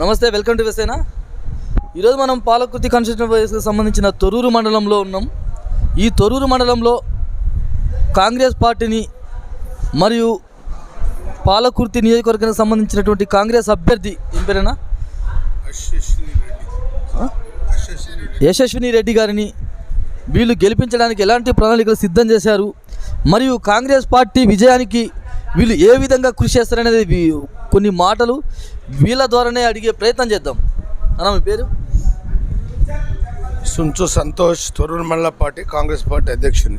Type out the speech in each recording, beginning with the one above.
నమస్తే welcome to వెసేనా? ఈరోజు మనం పాలకుర్తి కాన్స్టిట్యూన్సీకి సంబంధించిన తొర్రూరు మండలంలో ఉన్నాం. ఈ తొర్రూరు మండలంలో కాంగ్రెస్ పార్టీని మరియు పాలకుర్తి నియోజకవర్గానికి సంబంధించినటువంటి కాంగ్రెస్ అభ్యర్థి ఏం పేరేనా? యశస్విని రెడ్డి గారిని వీళ్ళు గెలిపించడానికి ఎలాంటి ప్రణాళికలు సిద్ధం చేశారు? మరియు కాంగ్రెస్ పార్టీ విజయానికి వీళ్ళు ఏ విధంగా కృషి చేస్తారనేది కొన్ని మాటలు. వీళ్ళ ద్వారానే అడిగే ప్రయత్నం చేద్దాం. అన్న మీ పేరు? సుంచు సంతోష్ మండల పార్టీ కాంగ్రెస్ పార్టీ అధ్యక్షుని.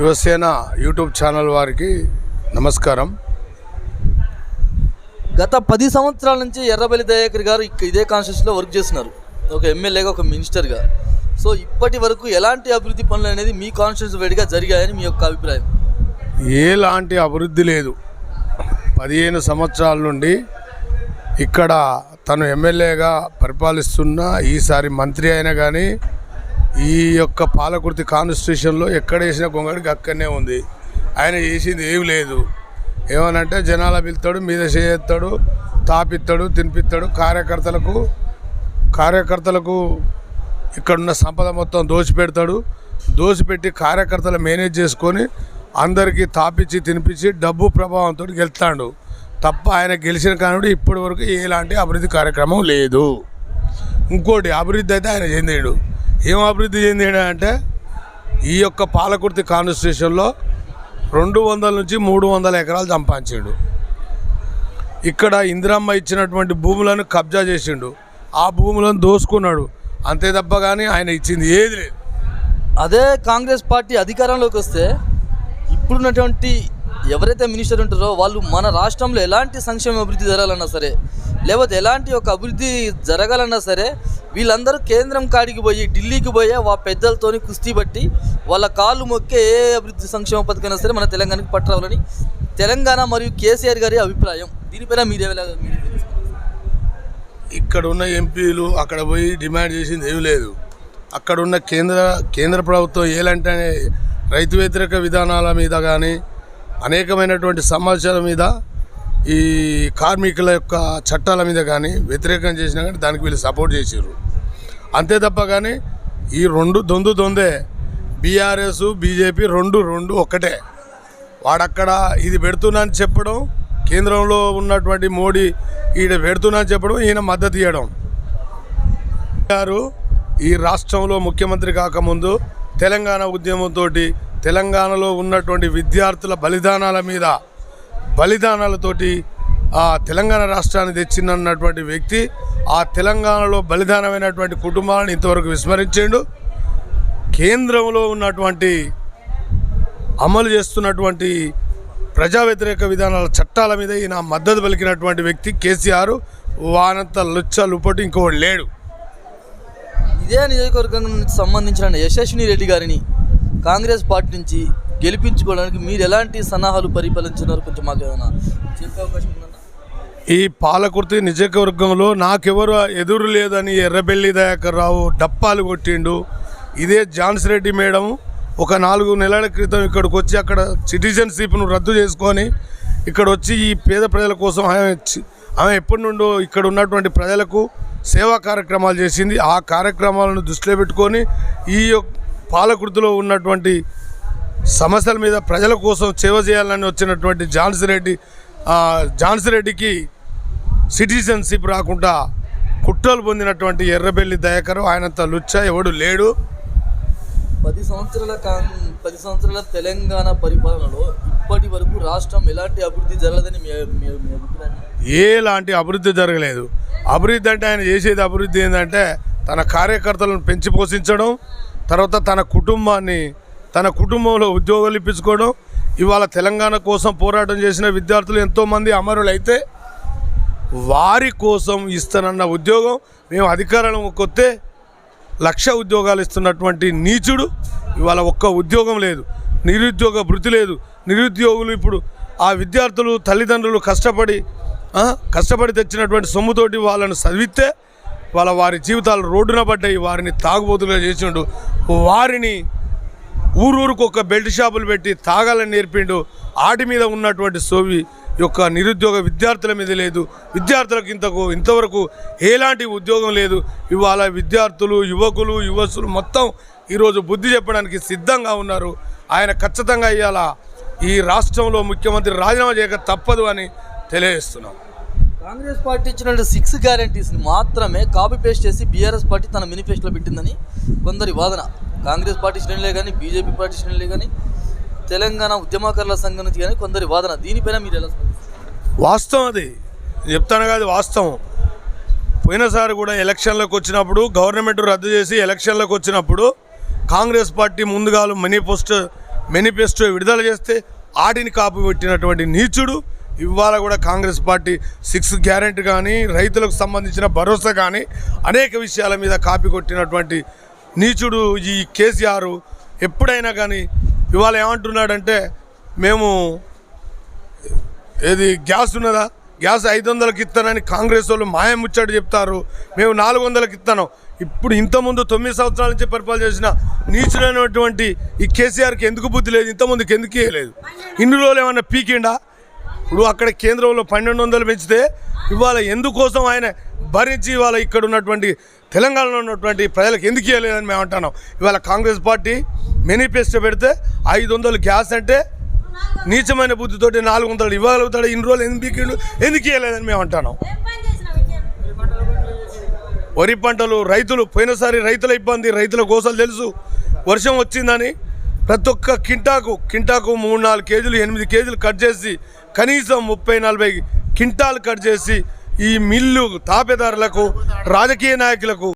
యువసేన యూట్యూబ్ ఛానల్ వారికి నమస్కారం. గత పది సంవత్సరాల నుంచి ఎర్రబెల్లి దయాకర్ గారు ఇదే కాన్స్టిట్యూన్సీలో వర్క్ చేస్తున్నారు. ఒక ఎమ్మెల్యేగా ఒక మినిస్టర్గా. సో ఇప్పటి వరకు ఎలాంటి అభివృద్ధి పనులు అనేది మీ కాన్స్టిట్యూన్సీ వేడిగా జరిగాయని మీ యొక్క అభిప్రాయం? ఎలాంటి అభివృద్ధి లేదు. పదిహేను సంవత్సరాల నుండి ఇక్కడ తను ఎమ్మెల్యేగా పరిపాలిస్తున్న ఈసారి మంత్రి అయినా కానీ ఈ యొక్క పాలకుర్తి కాన్స్టిట్యూషన్లో ఎక్కడ వేసిన గొంగడికి అక్కడనే ఉంది. ఆయన చేసింది ఏమి లేదు. ఏమనంటే జనాల పిలుతాడు మీద చేస్తాడు తాపిస్తాడు తినిపిస్తాడు. కార్యకర్తలకు కార్యకర్తలకు ఇక్కడున్న సంపద మొత్తం దోచిపెడతాడు. దోచిపెట్టి కార్యకర్తలు మేనేజ్ చేసుకొని అందరికీ తాపించి తినిపించి డబ్బు ప్రభావంతో గెలుస్తాడు. తప్ప ఆయన గెలిచిన కానుడు ఇప్పటి వరకు ఎలాంటి అభివృద్ధి కార్యక్రమం లేదు. ఇంకోటి అభివృద్ధి అయితే ఆయన చెందాడు. ఏం అభివృద్ధి చెందాడు అంటే ఈ యొక్క పాలకుర్తి కాన్స్టిట్యూషన్లో రెండు వందల నుంచి మూడు వందల ఎకరాలు సంపాదించాడు. ఇక్కడ ఇందిరమ్మ ఇచ్చినటువంటి భూములను కబ్జా చేసిండు. ఆ భూములను దోసుకున్నాడు. అంతే తప్ప కానీ ఆయన ఇచ్చింది ఏది లేదు. అదే కాంగ్రెస్ పార్టీ అధికారంలోకి వస్తే ఇప్పుడున్నటువంటి ఎవరైతే మినిస్టర్ ఉంటారో వాళ్ళు మన రాష్ట్రంలో ఎలాంటి సంక్షేమ అభివృద్ధి జరగాలన్నా సరే లేకపోతే ఎలాంటి ఒక అభివృద్ధి జరగాలన్నా సరే వీళ్ళందరూ కేంద్రం కాడికి పోయి ఢిల్లీకి పోయి వా పెద్దలతోని కుస్తీ పట్టి వాళ్ళ కాళ్ళు మొక్కే ఏ అభివృద్ధి సంక్షేమ పథకైనా సరే మన తెలంగాణకి పట్టరావాలని తెలంగాణ మరియు కేసీఆర్ గారి అభిప్రాయం. దీనిపైన మీరే ఇక్కడ ఉన్న ఎంపీలు అక్కడ పోయి డిమాండ్ చేసింది ఏమీ లేదు. అక్కడ ఉన్న కేంద్ర కేంద్ర ప్రభుత్వం ఏలంటే రైతు వ్యతిరేక విధానాల మీద కానీ అనేకమైనటువంటి సమస్యల మీద ఈ కార్మికుల యొక్క చట్టాల మీద కానీ వ్యతిరేకం చేసినా కానీ దానికి వీళ్ళు సపోర్ట్ చేసారు అంతే తప్ప కానీ ఈ రెండు దొందు దొందే బీఆర్ఎస్ బీజేపీ రెండు రెండు ఒక్కటే వాడక్కడ ఇది పెడుతున్నాను అని చెప్పడం కేంద్రంలో ఉన్నటువంటి మోడీ ఈడ పెడుతున్నాను అని చెప్పడం ఈయన మద్దతు ఇవ్వడం గారు ఈ రాష్ట్రంలో ముఖ్యమంత్రి కాకముందు తెలంగాణ ఉద్యమంతో తెలంగాణలో ఉన్నటువంటి విద్యార్థుల బలిదానాల మీద బలిదానాలతోటి ఆ తెలంగాణ రాష్ట్రాన్ని తెచ్చిందన్నటువంటి వ్యక్తి ఆ తెలంగాణలో బలిదానమైనటువంటి కుటుంబాలను ఇంతవరకు విస్మరించాడు. కేంద్రంలో ఉన్నటువంటి అమలు చేస్తున్నటువంటి ప్రజా వ్యతిరేక విధానాల చట్టాల మీద ఈయన మద్దతు పలికినటువంటి వ్యక్తి కేసీఆర్ వానంత లుచ్చ లుపటి ఇంకోటి లేడు. ఇదే నియోజకవర్గం సంబంధించిన యశస్విని రెడ్డి గారిని కాంగ్రెస్ పార్టీ నుంచి గెలిపించుకోవడానికి మీరు ఎలాంటి సన్నాహాలు పరిపాలించినారు? కొంచెం మాకు ఏమైనా చెప్పే అవకాశం ఈ పాలకుర్తి నియోజకవర్గంలో నాకెవరు ఎదురు లేదని ఎర్రబెల్లి దయాకర్ రావు డప్పాలు కొట్టిండు. ఇదే జాన్స్ రెడ్డి మేడం ఒక నాలుగు నెలల క్రితం ఇక్కడికి వచ్చి అక్కడ సిటిజన్షిప్ను రద్దు చేసుకొని ఇక్కడ వచ్చి ఈ పేద ప్రజల కోసం ఆమె ఆమె ఎప్పటి నుండో ఇక్కడ ఉన్నటువంటి ప్రజలకు సేవా కార్యక్రమాలు చేసింది. ఆ కార్యక్రమాలను దృష్టిలో పెట్టుకొని ఈ యొక్క పాలకుర్తిలో ఉన్నటువంటి సమస్యల మీద ప్రజల కోసం సేవ చేయాలని వచ్చినటువంటి ఝాన్సీ రెడ్డి ఆ, రెడ్డికి సిటిజన్షిప్ రాకుండా కుట్రలు పొందినటువంటి ఎర్రబెల్లి దయాకర్ ఆయనంత లుచ్చ ఎవడు లేడు. పది సంవత్సరాల పది సంవత్సరాల తెలంగాణ పరిపాలనలో ఇప్పటి వరకు రాష్ట్రం ఎలాంటి అభివృద్ధి జరగదని మీ అభిప్రాయం? ఏలాంటి అభివృద్ధి జరగలేదు. అభివృద్ధి అంటే ఆయన చేసేది అభివృద్ధి ఏంటంటే తన కార్యకర్తలను పెంచి పోషించడం తర్వాత తన కుటుంబాన్ని తన కుటుంబంలో ఉద్యోగాలు ఇప్పించుకోవడం ఇవాళ తెలంగాణ కోసం పోరాటం చేసిన విద్యార్థులు ఎంతోమంది అమరులు అయితే వారి కోసం ఇస్తానన్న ఉద్యోగం మేము అధికారంలోకి వస్తే లక్ష ఉద్యోగాలు ఇస్తున్నటువంటి నీచుడు ఇవాళ ఒక్క ఉద్యోగం లేదు. నిరుద్యోగ భృతి లేదు. నిరుద్యోగులు ఇప్పుడు ఆ విద్యార్థులు తల్లిదండ్రులు కష్టపడి కష్టపడి తెచ్చినటువంటి సొమ్ముతోటి వాళ్ళను చదివిస్తే వాళ్ళ వారి జీవితాలు రోడ్డున పడ్డాయి వారిని తాగుబోతులుగా చేసిండు. వారిని ఊరూరుకు ఒక బెల్ట్ షాపులు పెట్టి తాగాలని నేర్పిండు. ఆటి మీద ఉన్నటువంటి సోవి యొక్క నిరుద్యోగ విద్యార్థుల మీద లేదు. విద్యార్థులకు ఇంతకు ఇంతవరకు ఎలాంటి ఉద్యోగం లేదు. ఇవాళ విద్యార్థులు యువకులు యువసులు మొత్తం ఈరోజు బుద్ధి చెప్పడానికి సిద్ధంగా ఉన్నారు. ఆయన ఖచ్చితంగా ఇవాళ ఈ రాష్ట్రంలో ముఖ్యమంత్రి రాజీనామా చేయక తప్పదు అని తెలియజేస్తున్నాం. కాంగ్రెస్ పార్టీ ఇచ్చిన సిక్స్ గ్యారంటీస్ని మాత్రమే కాపీ పేస్ట్ చేసి బీఆర్ఎస్ పార్టీ తన మేనిఫెస్టోలో పెట్టిందని కొందరి వాదన. కాంగ్రెస్ పార్టీ శ్రేణులే కానీ బీజేపీ పార్టీ శ్రేణులే కానీ తెలంగాణ ఉద్యమకారుల సంఘం నుంచి కానీ కొందరి వాదన. దీనిపైన మీరు ఎలా వాస్తవం అది. చెప్తాను కాదు వాస్తవం. పోయినసారి కూడా ఎలక్షన్లకు వచ్చినప్పుడు గవర్నమెంట్ రద్దు చేసి ఎలక్షన్లకు వచ్చినప్పుడు కాంగ్రెస్ పార్టీ ముందుగాలు మేనిఫెస్టో మేనిఫెస్టో విడుదల చేస్తే ఆటిని కాపీ పెట్టినటువంటి నీచుడు ఇవాళ కూడా కాంగ్రెస్ పార్టీ సిక్స్ గ్యారెంటీ కానీ రైతులకు సంబంధించిన భరోసా కానీ అనేక విషయాల మీద కాపీ కొట్టినటువంటి నీచుడు ఈ కేసీఆర్ ఎప్పుడైనా కానీ ఇవాళ ఏమంటున్నాడంటే మేము ఏది గ్యాస్ ఉన్నదా? గ్యాస్ ఐదు వందలకి ఇస్తానని కాంగ్రెస్ వాళ్ళు మాయ చెప్తారు. మేము నాలుగు వందలకి ఇస్తాను. ఇప్పుడు ఇంతకుముందు తొమ్మిది సంవత్సరాల నుంచి పరిపాలన చేసిన నీచుడైనటువంటి ఈ కేసీఆర్కి ఎందుకు బుద్ధి లేదు? ఇంతకుముందుకు ఎందుకు ఇవ్వలేదు ఇన్ని రోజులు ఏమన్నా పీకిండా? ఇప్పుడు అక్కడ కేంద్రంలో పన్నెండు వందలు పెంచితే ఇవాళ ఎందుకోసం ఆయన భరించి ఇవాళ ఇక్కడ ఉన్నటువంటి తెలంగాణలో ఉన్నటువంటి ప్రజలకు ఎందుకు ఇవ్వలేదని మేము అంటున్నాం. ఇవాళ కాంగ్రెస్ పార్టీ మేనిఫెస్టో పెడితే ఐదు వందలు గ్యాస్ అంటే నీచమైన బుద్ధితోటి నాలుగు వందలు ఇవ్వగలుగుతాడు. ఇన్ని రోజులు ఎందుకు ఎందుకు ఇవ్వలేదని మేము అంటున్నాం. వరి పంటలు రైతులు పోయినసారి రైతుల ఇబ్బంది రైతుల కోసలు తెలుసు. వర్షం వచ్చిందని ప్రతి ఒక్క కింటాకు కింటాకు మూడు నాలుగు కేజీలు ఎనిమిది కేజీలు కట్ చేసి కనీసం ముప్పై నలభై కింటాలు కట్ చేసి ఈ మిల్లు తాపేదారులకు రాజకీయ నాయకులకు